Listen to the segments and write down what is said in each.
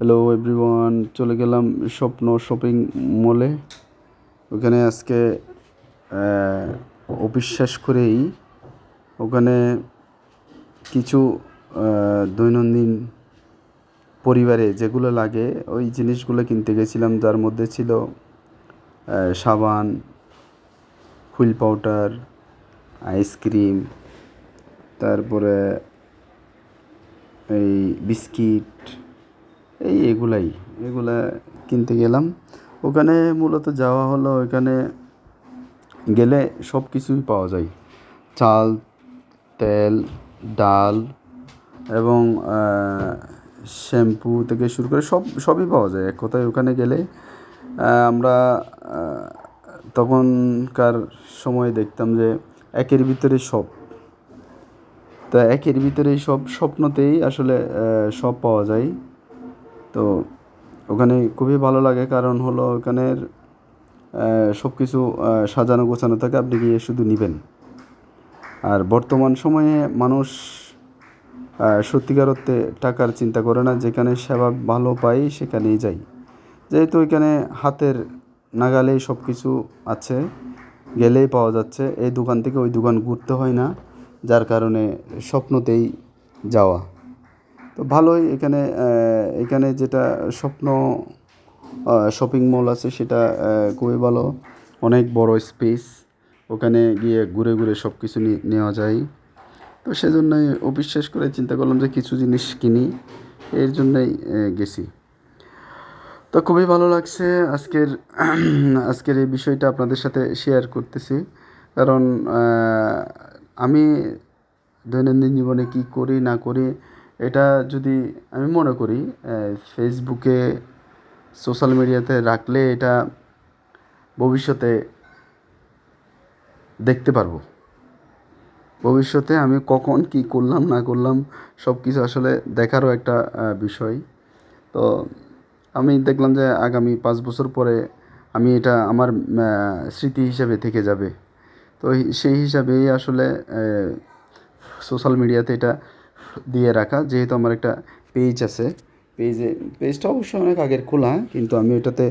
Hello everyone চলে গেলাম স্বপ্ন শপিং মলে ওখানে আজকে শেষ করেই ওখানে কিছু দৈনন্দিন পরিবারে যেগুলো লাগে, ওই জিনিসগুলো কিনতে গেছিলাম। যার মধ্যে ছিল সাবান, হুইল পাউডার, আইসক্রিম, তারপরে এই বিস্কিট এই এগুলাই, এগুলা কিনতে গেলাম। ওখানে মূলত যাওয়া হলো, ওখানে গেলে সব কিছুই পাওয়া যায়। চাল, তেল, ডাল এবং শ্যাম্পু থেকে শুরু করে সব, সবই পাওয়া যায়। এক কথায় ওখানে গেলে আমরা তখনকার সময় দেখতাম যে একের ভিতরে সব। তা একের ভিতরে সব স্বপ্নতেই আসলে সব পাওয়া যায়। তো ওখানে খুবই ভালো লাগে, কারণ হলো ওখানের সব কিছু সাজানো গোছানো থাকে আপনি গিয়ে শুধু নেবেন। আর বর্তমান সময়ে মানুষ সত্যিকার অর্থে টাকার চিন্তা করে না, যেখানে সেবা ভালো পাই সেখানেই যাই। যেহেতু ওইখানে হাতের নাগালেই সব কিছু আছে, গেলেই পাওয়া যাচ্ছে, এই দোকান থেকে ওই দোকান ঘুরতে হয় না, যার কারণে স্বপ্নতেই যাওয়া। তো ভালোই, এখানে এখানে যেটা স্বপ্ন শপিং মল আছে সেটা খুবই ভালো। অনেক বড় স্পেস ওখানে গিয়ে ঘুরে ঘুরে সব কিছু নেওয়া যায়। তো সেজন্যই অফিস শেষ করে চিন্তা করলাম যে কিছু জিনিস কিনি। এর জন্যই গেছি। তো খুবই ভালো লাগছে আজকের আজকের এই বিষয়টা আপনাদের সাথে শেয়ার করতেছি। কারণ আমি দৈনন্দিন জীবনে কি করি, না করি এটা যদি আমি মনে করি ফেসবুকে সোশ্যাল মিডিয়াতে রাখলে এটা ভবিষ্যতে দেখতে পারব। ভবিষ্যতে আমি কখন কি করলাম, না করলাম সব কিছু আসলে দেখারও একটা বিষয়। তো আমি দেখলাম যে আগামী পাঁচ বছর পরে আমি এটা আমার স্মৃতি হিসেবে থেকে যাবে। তো সেই হিসাবেই আসলে সোশ্যাল মিডিয়াতে এটা দিয়ে রাখা, যেহেতু আমার একটা পেজ আছে। পেজে পেজটা অবশ্যই অনেক আগের খোলা, কিন্তু আমি ওটাতে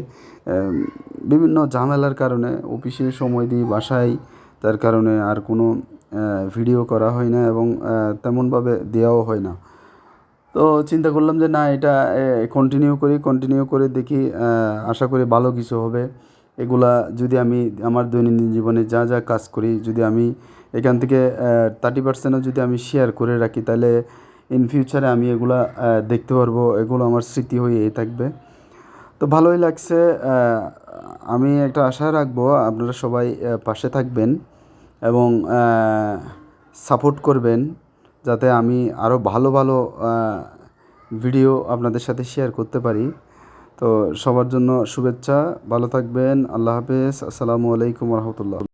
বিভিন্ন ঝামেলার কারণে অফিসে সময় দিই, বাসায়, তার কারণে আর কোনো ভিডিও করা হয় না এবং তেমনভাবে দেওয়াও হয় না। তো চিন্তা করলাম যে না, এটা কন্টিনিউ করি কন্টিনিউ করে দেখি আশা করি ভালো কিছু হবে। এগুলা যদি আমি আমার দৈনন্দিন জীবনে যা যা কাজ করি, যদি আমি এখান থেকে থার্টি পার্সেন্টও যদি আমি শেয়ার করে রাখি, তাহলে ইন ফিউচারে আমি এগুলা দেখতে পারব, এগুলো আমার স্মৃতি হয়েই থাকবে। তো ভালোই লাগছে আমি একটা আশা রাখব আপনারা সবাই পাশে থাকবেন এবং সাপোর্ট করবেন যাতে আমি আরও ভালো ভালো ভিডিও আপনাদের সাথে শেয়ার করতে পারি। তো সবার জন্য শুভেচ্ছা ভালো থাকবেন আল্লাহ হাফেজ আসসালামু আলাইকুম রহমতুল্লাহ।